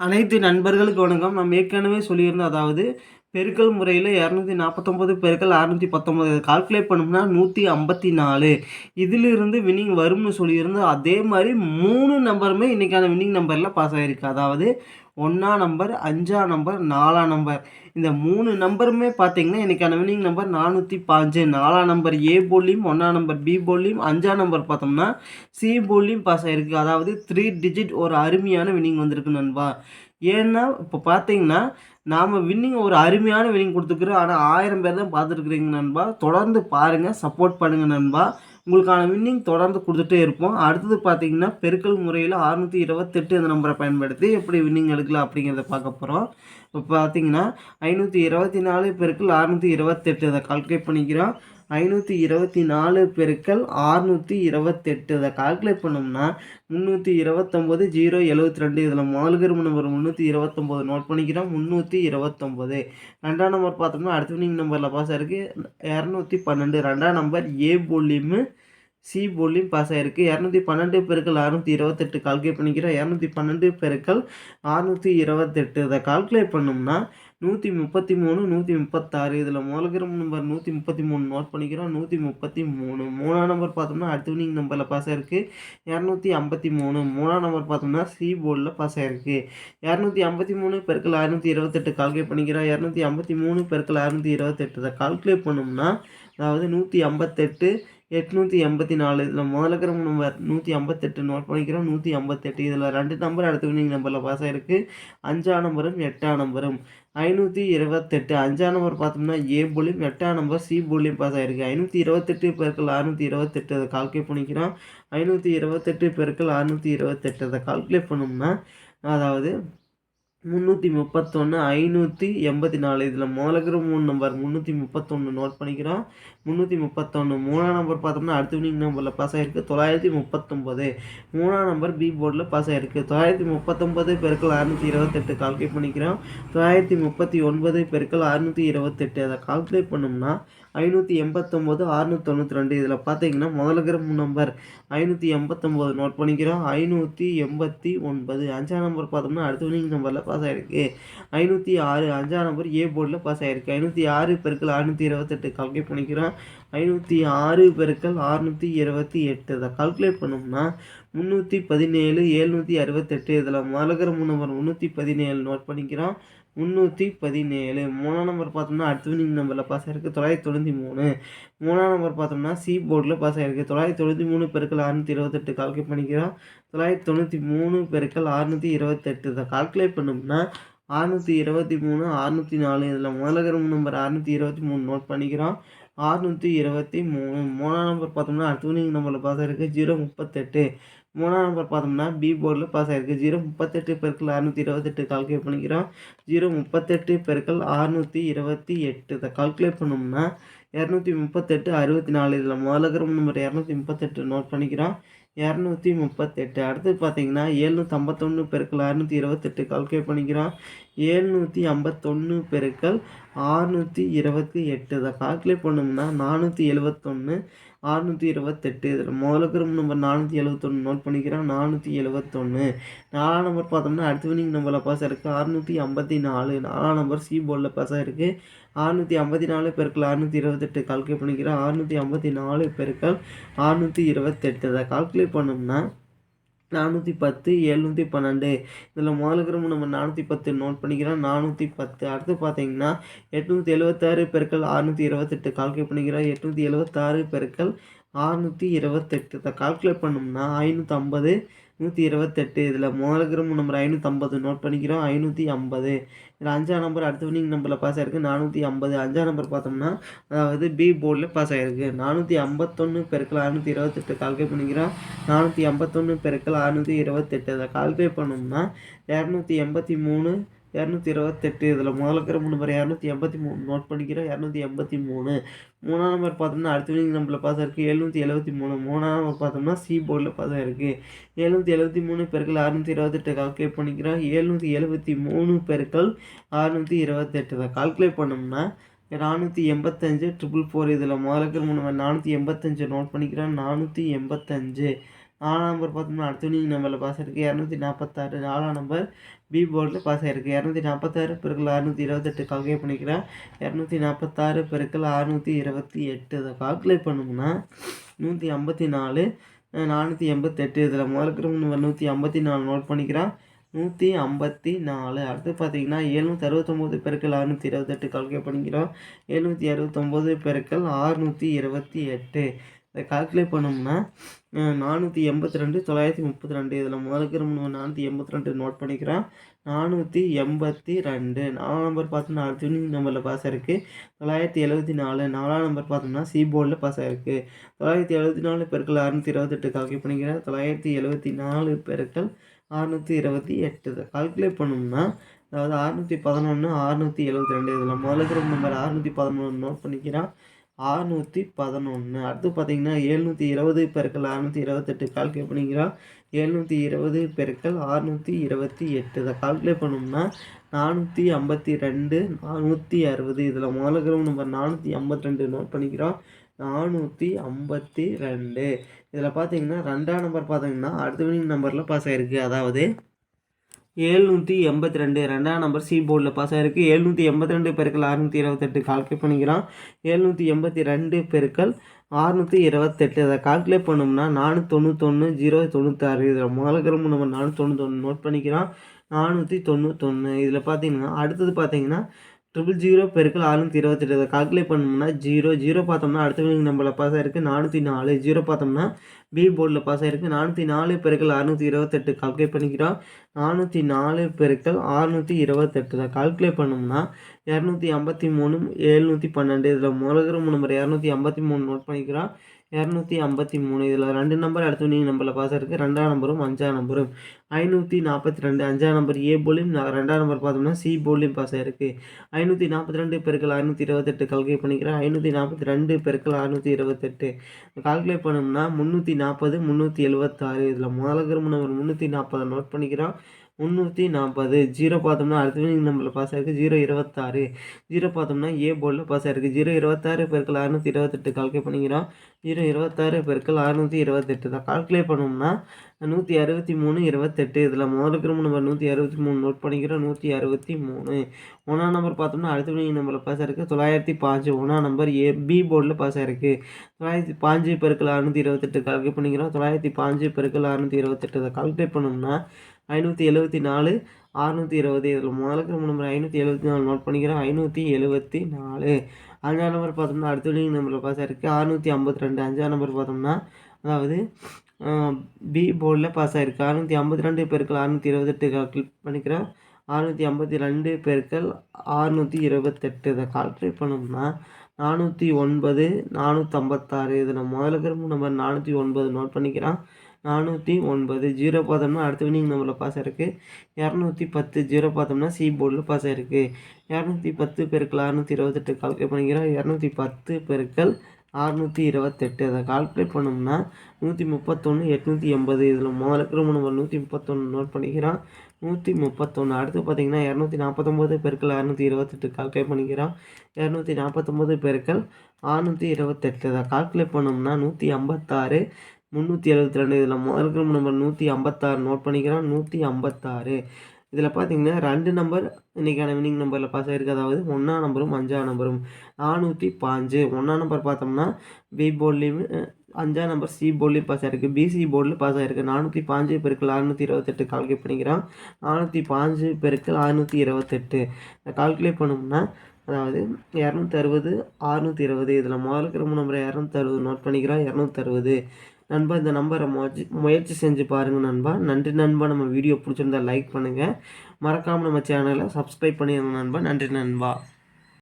அனைத்து நண்பர்களுக்கு வணக்கம். நம்ம ஏற்கனவே சொல்லியிருந்தோம் அதாவது பெருக்கல் முறையில் இரநூத்தி நாற்பத்தொம்பது பெருக்கல் அறுநூற்றி பத்தொம்பது. கால்குலேட் பண்ணோம்னா நூற்றி ஐம்பத்தி நாலு. இதிலிருந்து வின்னிங் வரும்னு சொல்லியிருந்தோம் அதே மாதிரி மூணு நம்பருமே இன்றைக்கான வின்னிங் நம்பரில் பாஸ் ஆகிருக்கு அதாவது ஒன்றாம் நம்பர் அஞ்சாம் நம்பர் நாலாம் நம்பர் இந்த மூணு நம்பருமே பார்த்தீங்கன்னா இன்றைக்கான வினிங் நம்பர் நானூற்றி பாஞ்சு. நாலாம் நம்பர் ஏ போல்லையும் ஒன்றாம் நம்பர் பி போல்லையும் அஞ்சாம் நம்பர் பார்த்தோம்னா சி போல்லையும் பாஸ் ஆகிருக்கு அதாவது த்ரீ டிஜிட் ஒரு அருமையான வினிங் வந்திருக்கு நண்பா. ஏன்னா இப்போ பார்த்தீங்கன்னா நாம் வின்னிங் ஒரு அருமையான வின்னிங் கொடுத்துருக்குறோம். ஆனால் ஆயிரம் பேர் தான் பார்த்துருக்குறீங்க நண்பா. தொடர்ந்து பாருங்கள் சப்போர்ட் பண்ணுங்கள் நண்பா. உங்களுக்கான வின்னிங் தொடர்ந்து கொடுத்துட்டே இருப்போம். அடுத்தது பார்த்தீங்கன்னா பெருக்கல் முறையில் அறுநூற்றி இருபத்தெட்டு அந்த நம்பரை பயன்படுத்தி எப்படி வின்னிங் எடுக்கலாம் அப்படிங்கிறத பார்க்க போகிறோம் இப்போ பார்த்தீங்கன்னா ஐநூற்றி இருபத்தி நாலு பெருக்கல் அறுநூற்றி இருபத்தெட்டு அதை கால்குலேட் பண்ணிக்கிறோம். ஐநூற்றி இருபத்தி நாலு பெருக்கள் ஆறுநூற்றி இருபத்தெட்டு. இதை கால்குலேட் பண்ணோம்னா முந்நூற்றி இருபத்தொம்போது ஜீரோ எழுபத்தி ரெண்டு. இதில் முதல்கரு நம்பர் முந்நூற்றி இருபத்தொம்போது நோட் பண்ணிக்கிறோம். முந்நூற்றி இருபத்தொம்போது. ரெண்டாம் நம்பர் பார்த்தோம்னா அடுத்த வினிங் நம்பரில் பாஸ் ஆயிருக்கு. இரநூத்தி பன்னெண்டு. ரெண்டாம் நம்பர் ஏ போலியும் சி போலியும் பாஸ் ஆகிருக்கு இரநூத்தி பன்னெண்டு பெருக்கள் அறுநூற்றி இருபத்தெட்டு. கால்குலேட் பண்ணிக்கிறோம். இரநூத்தி பன்னெண்டு பெருக்கள் அறுநூற்றி இருபத்தெட்டு. இதை கால்குலேட் பண்ணோம்னா நூற்றி முப்பத்தி மூணு நூற்றி முப்பத்தாறு. இதில் மூலகிரம் நம்பர் நூற்றி முப்பத்தி மூணு நோட் பண்ணிக்கிறோம். நூற்றி முப்பத்தி மூணு. மூணாம் நம்பர் பார்த்தோம்னா அடுத்த வினிங் நம்பரில் பாஸ் ஆயிருக்கு. இரநூத்தி ஐம்பத்தி மூணு. மூணாம் நம்பர் பார்த்தோம்னா சி போர்டில் பாஸ் ஆயிருக்கு. இரநூத்தி ஐம்பத்தி மூணு பெருக்கள் அறுநூற்றி இருபத்தெட்டு கால்குலேட் பண்ணிக்கிறோம். இரநூத்தி ஐம்பத்தி மூணு பெருக்கள் அறுநூற்றி இருபத்தெட்டு. இதை கால்குலேட் பண்ணோம்னா அதாவது நூற்றி ஐம்பத்தெட்டு எட்நூற்றி எண்பத்தி நாலு. இதில் முதல்ல நம்பர் நூற்றி ஐம்பத்தெட்டு நோட் பண்ணிக்கிறோம். நூற்றி ஐம்பத்தெட்டு இதில் ரெண்டு நம்பர் அடுத்த வினிங் நம்பரில் பாஸ் ஆகிருக்கு அஞ்சாம் நம்பரும் எட்டாம் நம்பரும் ஐநூற்றி இருபத்தெட்டு. அஞ்சாம் நம்பர் பார்த்தோம்னா ஏ போலியும் எட்டாம் நம்பர் சி போலியும் பாஸ் ஆகிருக்கு ஐநூற்றி இருபத்தெட்டு பெருக்கள் அறுநூற்றி இருபத்தெட்டு அதை கால்குலேட் பண்ணிக்கிறோம். ஐநூற்றி இருபத்தெட்டு பெருக்கள் அறுநூற்றி இருபத்தெட்டு அதை கால்குலேட் பண்ணோம்னா அதாவது முந்நூற்றி முப்பத்தொன்று ஐநூற்றி எண்பத்தி நாலு. இதில் முதலுக்கிற மூணு நம்பர் முந்நூற்றி முப்பத்தொன்று நோட் பண்ணிக்கிறோம். முந்நூற்றி முப்பத்தொன்று மூணாம் நம்பர் பார்த்தோம்னா அடுத்த வினிங் நம்பரில் பாஸ் ஆகிருக்கு தொள்ளாயிரத்தி முப்பத்தொம்பது. மூணாம் நம்பர் பி போர்டில் பாஸ் ஆகிருக்கு தொள்ளாயிரத்தி முப்பத்தொம்பது பெருக்கள் அறுநூற்றி இருபத்தெட்டு கால்குலேட் பண்ணிக்கிறோம். தொள்ளாயிரத்தி முப்பத்தி ஒன்பது பெருக்கள் அறுநூற்றி இருபத்தெட்டு. அதை கால்குலேட் பண்ணோம்னா ஐநூற்றி எண்பத்தொம்போது அறுநூற்றி தொண்ணூற்றி ரெண்டு. இதில் பார்த்தீங்கன்னா முதல்ல நம்பர் ஐநூற்றி எண்பத்தொம்போது நோட் பண்ணிக்கிறோம். ஐநூற்றி எண்பத்தி ஒன்பது. அஞ்சாம் நம்பர் பார்த்தோம்னா அடுத்த வினிங் நம்பரில் பாஸ் பாஸ் ஆகிருக்கு ஐநூற்றி ஆறு அஞ்சாம் நம்பர் ஏ போர்டில் பாஸ் ஆகிருக்கு ஐநூற்றி ஆறு பெருக்கள் அறுநூற்றி இருபத்தெட்டு. கால்குலேட் பண்ணிக்கிறோம். ஐநூற்றி ஆறு பெருக்கள் அறுநூற்றி இருபத்தி எட்டு. இதை கால்குலேட் பண்ணோம்னா முந்நூற்றி பதினேழு எழுநூற்றி அறுபத்தெட்டு. இதில் முதல்ல நம்பர் முந்நூற்றி பதினேழு நோட் பண்ணிக்கிறோம். முந்நூற்றி பதினேழு. மூணாம் நம்பர் பார்த்தோம்னா அடுத்த வினிங் நம்பரில் பாஸ் ஆகிருக்கு தொள்ளாயிரத்தி தொண்ணூற்றி மூணு. மூணாம் நம்பர் பார்த்தோம்னா சி போர்டில் பாஸ் ஆகிருக்கு தொள்ளாயிரத்தி தொண்ணூற்றி மூணு பெருக்கள் அறுநூற்றி இருபத்தெட்டு கால்குலேட் பண்ணிக்கிறோம். தொள்ளாயிரத்தி தொண்ணூற்றி மூணு பெருக்கள் அறுநூற்றி இருபத்தெட்டு. இதை கால்குலேட் பண்ணோம்னா அறுநூற்றி இருபத்தி மூணு அறுநூற்றி நாலு. இதில் முதல்ல நம்பர் அறுநூற்றி இருபத்தி மூணு நோட் பண்ணிக்கிறோம். அறுநூற்றி இருபத்தி மூணு. மூணாம் நம்பர் பார்த்தோம்னா அடுத்த வினிங் நம்பரில் பாஸ் ஆகிருக்கு ஜீரோ முப்பத்தெட்டு. மூணாம் நம்பர் பார்த்தோம்னா பி போர்டில் பாஸ் ஆகிருக்கு ஜீரோ முப்பத்தெட்டு பெருக்கள் அறுநூற்றி இருபத்தெட்டு கால்குலேட் பண்ணிக்கிறோம். ஜீரோ முப்பத்தெட்டு பெருக்கள் அறுநூற்றி இருபத்தி எட்டு இதை கால்குலேட் பண்ணோம்னா இரநூத்தி முப்பத்தெட்டு அறுபத்தி நாலு இதில் முதல்ல நம்பர் இரநூத்தி முப்பத்தெட்டு நோட் பண்ணிக்கிறோம். இரநூத்தி முப்பத்தெட்டு. அடுத்து பார்த்தீங்கன்னா ஏழ்நூற்றி ஐம்பத்தொன்று பெருக்கள் அறுநூற்றி இருபத்தெட்டு கால்குலேட் பண்ணிக்கிறோம். ஏழ்நூற்றி ஐம்பத்தொன்று பெருக்கள் ஆறுநூற்றி இருபத்தி எட்டு இதை கால்குலேட் பண்ணோம்னா நானூற்றி எழுபத்தொன்று அறுநூற்றி இருபத்தெட்டு. இதில் முதல்ல நம்பர் நானூற்றி எழுபத்தொன்று நோட் பண்ணிக்கிறேன். நானூற்றி எழுபத்தொன்று நாலாம் நம்பர் பார்த்தோம்னா அடுத்த வினிங் நம்பரில் பாஸ் இருக்குது அறுநூற்றி ஐம்பத்தி நாலு. நாலாம் நம்பர் சி போர்டில் பாஸ் ஆகிருக்கு அறுநூற்றி ஐம்பத்தி நாலு பெருக்கள் அறுநூற்றி இருபத்தெட்டு கால்குலேட் பண்ணிக்கிறேன். அறுநூற்றி ஐம்பத்தி நாலு பெருக்கள் அறுநூற்றி இருபத்தெட்டு. இதை கால்குலேட் பண்ணோம்னா நானூற்றி பத்து எழுநூற்றி பன்னெண்டு. இதில் முதல்ல நம்ம நானூற்றி பத்து நோட் பண்ணிக்கிறோம். நானூற்றி பத்து. அடுத்து பார்த்தீங்கன்னா எட்நூற்றி எழுபத்தாறு பெருக்கள் அறுநூற்றி இருபத்தெட்டு. கால்குலேட் பண்ணிக்கிறோம். எட்நூற்றி எழுபத்தாறு பெருக்கள் அறுநூற்றி இருபத்தெட்டு. இதை கால்குலேட் பண்ணோம்னா ஐநூற்றம்பது நூற்றி இருபத்தெட்டு. இதில் முதல்ல நம்பர் ஐநூற்றம்பது நோட் பண்ணிக்கிறோம். ஐநூற்றி ஐம்பது. இதில் அஞ்சாம் நம்பர் அடுத்த வினிங் நம்பரில் பாஸ் ஆகிருக்கு நானூற்றி ஐம்பது. அஞ்சாம் நம்பர் பார்த்தோம்னா அதாவது பி போர்டில் பாஸ் ஆகிருக்கு நானூற்றி ஐம்பத்தொன்று பெருக்கள் அறுநூற்றி இருபத்தெட்டு. கால்குலேட் பண்ணிக்கிறோம். நானூற்றி ஐம்பத்தொன்று பெருக்கள் அறுநூற்றி இருபத்தெட்டு. அதை கால்குலேட் பண்ணோம்னா இரநூத்தி எண்பத்தி மூணு இரநூத்தி இருபத்தெட்டு இதில் முதல்ல மூணு நம்பர் இரநூத்தி எண்பத்தி மூணு நோட் பண்ணிக்கிறோம் இரநூத்தி எண்பத்தி மூணு. மூணாம் நம்பர் பார்த்தோம்னா அடுத்த வினிங் நம்பரில் பாஸ் இருக்குது எழுநூற்றி எழுபத்தி மூணு. மூணாம் நம்பர் பார்த்தோம்னா சி போர்டில் பார்த்தா இருக்குது எழுநூற்றி எழுபத்தி மூணு பெருக்கள் அறுநூற்றி இருபத்தெட்டு கால்குலேட் பண்ணிக்கிறோம் எழுநூற்றி எழுபத்தி மூணு பெருக்கள் அறுநூற்றி இருபத்தெட்டு. தான் கால்குலேட் பண்ணோம்னா நானூற்றி எண்பத்தஞ்சு ட்ரிபிள் ஃபோர் இதில் முதல்ல மூணு நானூற்றி எண்பத்தஞ்சு நோட் பண்ணிக்கிறோம் நானூற்றி எண்பத்தஞ்சு. நாலாம் நம்பர் பார்த்தோம்னா அடுத்த வினிங் நம்பரில் பாஸ் ஆயிருக்கு. இரநூத்தி நாற்பத்தாறு நாலாம் நம்பர் பி போர்டில் பாஸ் ஆயிருக்கு. இரநூத்தி நாற்பத்தாறு பெருக்கள் அறுநூற்றி இருபத்தெட்டு. கால்குலேட் பண்ணிக்கிறேன். இரநூத்தி நாற்பத்தாறு பெருக்கள் அறுநூற்றி இருபத்தி எட்டு. அதை கால்குலேட் பண்ணோம்னா நூற்றி ஐம்பத்தி நாலு நானூற்றி எண்பத்தெட்டு. இதில் முதல்ல நூற்றி ஐம்பத்தி நாலு நோட் பண்ணிக்கிறேன். நூற்றி ஐம்பத்தி நாலு அடுத்து பார்த்தீங்கன்னா எழுநூற்றி அறுபத்தொம்போது பெருக்கள் அறுநூற்றி இருபத்தெட்டு. கால்குலேட் பண்ணிக்கிறோம். எழுநூற்றி அறுபத்தொம்போது பெருக்கள் ஆறுநூற்றி இருபத்தி எட்டு. இதை கால்குலேட் பண்ணோம்னா நானூற்றி எண்பத்தி ரெண்டு தொள்ளாயிரத்தி முப்பத்தி ரெண்டு. இதில் முதலுக்கு நம்ம நானூற்றி எண்பத்தி ரெண்டு நோட் பண்ணிக்கிறோம். நானூற்றி எண்பத்தி ரெண்டு. நாலாம் நம்பர் பார்த்தோம்னா அடுத்த நம்பரில் பாஸ் ஆயிருக்கு. தொள்ளாயிரத்தி எழுபத்தி நாலு நாலாம் நம்பர் பார்த்தோம்னா சி போர்டில் பாஸ் ஆயிருக்கு. தொள்ளாயிரத்தி எழுபத்தி நாலு பெருக்கள் அறுநூற்றி இருபத்தெட்டு கால்குலேட் பண்ணிக்கிறேன் தொள்ளாயிரத்தி எழுபத்தி நாலு பெருக்கள் அறுநூற்றி இருபத்தி எட்டு. கால்குலேட் பண்ணோம்னா அதாவது அறுநூற்றி பதினொன்று அறுநூற்றி எழுபத்தி ரெண்டு. இதில் முதல்ல நம்பர் அறுநூற்றி பதினொன்று நோட் பண்ணிக்கிறான் அறுநூற்றி பதினொன்று அடுத்து பார்த்தீங்கன்னா எழுநூற்றி இருபது பெருக்கள் அறுநூற்றி இருபத்தெட்டு. கால்குலேட் பண்ணிக்கிறோம் எழுநூற்றி இருபது பெருக்கள் அறுநூற்றி இருபத்தி எட்டு. இதை கால்குலேட் பண்ணோம்னா நானூற்றி ஐம்பத்தி ரெண்டு நானூற்றி அறுபது. இதில் முதல்ல நம்பர் நானூற்றி ஐம்பத்தி ரெண்டு நோட் பண்ணிக்கிறோம். நானூற்றி ஐம்பத்தி ரெண்டு. இதில் பார்த்தீங்கன்னா ரெண்டாம் நம்பர் பார்த்தீங்கன்னா அடுத்த வினிங் நம்பரில் பாஸ் ஆகிருக்கு அதாவது ஏழ்நூற்றி எண்பத்தி ரெண்டு. ரெண்டாம் நம்பர் சி போர்டில் பாஸ் ஆகிருக்கு எழுநூற்றி எண்பத்தி ரெண்டு பெருக்கள் அறுநூற்றி இருபத்தெட்டு. கால்குலேட் பண்ணிக்கிறோம் எழுநூற்றி எண்பத்தி ரெண்டு பெருக்கள் அறுநூற்றி இருபத்தெட்டு. அதை கால்குலேட் பண்ணோம்னா நானூற்றி தொண்ணூத்தொன்று ஜீரோ தொண்ணூத்தாறு. இதில் முதல்கிரம நம்ம நானூற்றி தொண்ணூத்தொன்று நோட் பண்ணிக்கிறோம் நானூற்றி தொண்ணூத்தொன்று இதில் பார்த்தீங்கன்னா அடுத்தது பார்த்தீங்கன்னா ட்ரிபிள் ஜீரோ பெருக்கள் ஆறுநூற்றி இருபத்தெட்டு. அதை கால்குலேட் பண்ணோம்னா ஜீரோ ஜீரோ பார்த்தோம்னா அடுத்தவங்க நம்பரில் பாஸ் ஆகிருக்கு நானூற்றி நாலு ஜீரோ பார்த்தோம்னா பி போர்டில் பாஸ் ஆகிருக்கு நானூற்றி நாலு பெருக்கள் அறுநூற்றி இருபத்தெட்டு கால்குலேட் பண்ணிக்கிறோம். நானூற்றி நாலு பெருக்கள் அறுநூற்றி இருபத்தெட்டு. தான் கால்குலேட் பண்ணோம்னா இரநூத்தி ஐம்பத்தி மூணு எழுநூற்றி பன்னெண்டு. இதில் முதல்கிற நம்பர் இரநூத்தி ஐம்பத்தி மூணு நோட் பண்ணிக்கிறோம். இரநூத்தி ஐம்பத்தி மூணு. இதில் ரெண்டு நம்பர் அடுத்து நீங்கள் நம்பரில் பாஸ் இருக்குது ரெண்டாம் நம்பரும் அஞ்சாம் நம்பரும் ஐநூற்றி நாற்பத்தி ரெண்டு. அஞ்சாம் நம்பர் ஏ போலியும் ரெண்டாம் நம்பர் பார்த்தோம்னா சி போலியும் பாஸ் ஆயிருக்கு. ஐநூற்றி நாற்பத்தி ரெண்டு பெருக்கள் அறுநூற்றி இருபத்தெட்டு கால்குலேட் பண்ணிக்கிறேன். ஐநூற்றி நாற்பத்தி ரெண்டு பெருக்கள் அறுநூற்றி இருபத்தெட்டு. கால்குலேட் பண்ணோம்னா முந்நூற்றி நாற்பது முந்நூற்றி எழுபத்தாறு இதில் முதல்ல நம்பர் முந்நூற்றி நாற்பதை நோட் பண்ணிக்கிறோம். முந்நூற்றி நாற்பது ஜீரோ பார்த்தோம்னா அடுத்த வினிங் நம்பரில் பாஸ் ஆயிருக்கு. ஜீரோ இருபத்தாறு. ஜீரோ பார்த்தோம்னா ஏ போர்டில் பாஸ் ஆயிருக்கு. ஜீரோ இருபத்தாறு பெருக்கள் அறுநூற்றி இருபத்தெட்டு கால்குலேட் பண்ணிக்கிறோம். ஜீரோ இருபத்தாறு பெருக்கள் அறுநூற்றி இருபத்தெட்டு. தான் கால்குலேட் பண்ணோம்னா நூற்றி அறுபத்தி மூணு இருபத்தெட்டு. இதில் முதல் இருக்கிற நம்பர் நூற்றி அறுபத்தி மூணு நோட் பண்ணிக்கிறோம். நூற்றி அறுபத்தி மூணு. ஒன்றாம் நம்பர் பார்த்தோம்னா அடுத்த வினிங் நம்பரில் பாஸ் ஆயிருக்கு. தொள்ளாயிரத்தி பாஞ்சு. ஒன்றாம் நம்பர் ஏ பி போர்டில் பாஸ் ஆயிருக்கு. தொள்ளாயிரத்தி பாஞ்சு பெருக்கள் அறுநூற்றி இருபத்தெட்டு கால்குலேட் பண்ணிக்கிறோம். தொள்ளாயிரத்தி பாஞ்சு பெருக்கள் அறுநூற்றி இருபத்தெட்டு. இதை கால்குலேட் பண்ணோம்னா ஐநூற்றி எழுபத்தி நாலு அறுநூற்றி இருபது இதில் முதலுக்கு நம்பர் ஐநூற்றி எழுபத்தி நாலு நோட் பண்ணிக்கிறோம் ஐநூற்றி எழுபத்தி நாலு. அஞ்சாம் நம்பர் பார்த்தோம்னா அடுத்த வினிங் நம்பரில் பாஸ் ஆயிருக்கு. அறுநூற்றி ஐம்பத்தி ரெண்டு. அஞ்சாம் நம்பர் பார்த்தோம்னா அதாவது பி போர்டில் பாஸ் ஆகிருக்கு அறுநூற்றி ஐம்பத்தி ரெண்டு பேருக்கள் அறுநூற்றி இருபத்தெட்டு கால்குலேட் பண்ணிக்கிறேன். அறுநூற்றி ஐம்பத்தி ரெண்டு பேருக்கள் அறுநூற்றி இருபத்தெட்டு இதை கால்குலேட் பண்ணோம்னா நானூற்றி ஒன்பது நானூற்றம்பத்தாறு நம்ம முதல்ல நம்பர் நானூற்றி ஒன்பது நோட் பண்ணிக்கிறான். நானூற்றி ஒன்பது ஜீரோ பார்த்தோம்னா அடுத்த வினிங் நம்பரில் பாஸ் ஆயிருக்கு. இரநூத்தி பத்து ஜீரோ பார்த்தோம்னா சி போர்டில் பாஸ் ஆயிருக்கு. இரநூத்தி பத்து பெருக்கள் அறுநூற்றி இருபத்தெட்டு கால்குலேட் பண்ணிக்கிறோம். இரநூத்தி பத்து பெருக்கள் அறுநூற்றி இருபத்தெட்டு. அதை கால்குலேட் பண்ணோம்னா நூற்றி முப்பத்தொன்று எட்நூற்றி எண்பது. இதில் முதல்ல இருக்கிற நம்பர் நூற்றி முப்பத்தொன்று நோட் பண்ணிக்கிறான். நூற்றி முப்பத்தொன்று அடுத்து பார்த்தீங்கன்னா இரநூத்தி நாற்பத்தொம்போது பெருக்கள் அறுநூற்றி இருபத்தெட்டு கால்குலேட் பண்ணிக்கிறோம் இரநூத்தி நாற்பத்தொம்போது பெருக்கள் அறுநூற்றி இருபத்தெட்டு. அதை கால்குலேட் பண்ணோம்னா நூற்றி ஐம்பத்தாறு முந்நூற்றி எழுபத்தி ரெண்டு. இதில் முதல் குரூப் நம்பர் நூற்றி ஐம்பத்தாறு நோட் பண்ணிக்கிறோம் நூற்றி ஐம்பத்தாறு. இதில் பார்த்தீங்கன்னா ரெண்டு நம்பர் இன்றைக்கான வினிங் நம்பரில் பாஸ் ஆகிருக்கு அதாவது ஒன்றாம் நம்பரும் அஞ்சாம் நம்பரும் நானூற்றி பாஞ்சு. ஒன்றாம் நம்பர் பார்த்தோம்னா பி போர்ட்லேயும் அஞ்சாம் நம்பர் சி போர்ட்லேயும் பாஸ் ஆகிருக்கு பிசி போர்டில் பாஸ் ஆகிருக்கு நானூற்றி பாஞ்சு பெருக்கள் அறுநூற்றி இருபத்தெட்டு கால்குலேட் பண்ணிக்கிறோம். நானூற்றி பாஞ்சு பெருக்கள் அறுநூற்றி இருபத்தெட்டு. கால்குலேட் பண்ணோம்னா அதாவது இரநூத்தி அறுபது அறுநூற்றி இருபது. இதில் முதல்ல இருக்கிற நம்பர் இரநூத்தி அறுபது நோட் பண்ணிக்கிறோம். இரநூத்தி அறுபது. நண்பா இந்த நம்பரை முயற்சி முயற்சி செஞ்சு பாருங்கள் நண்பா. நன்றி நண்பா. நம்ம வீடியோ பிடிச்சிருந்தா லைக் பண்ணுங்கள் மறக்காமல் நம்ம சேனலை சப்ஸ்கிரைப் பண்ணிடுங்க நண்பா. நன்றி நண்பா.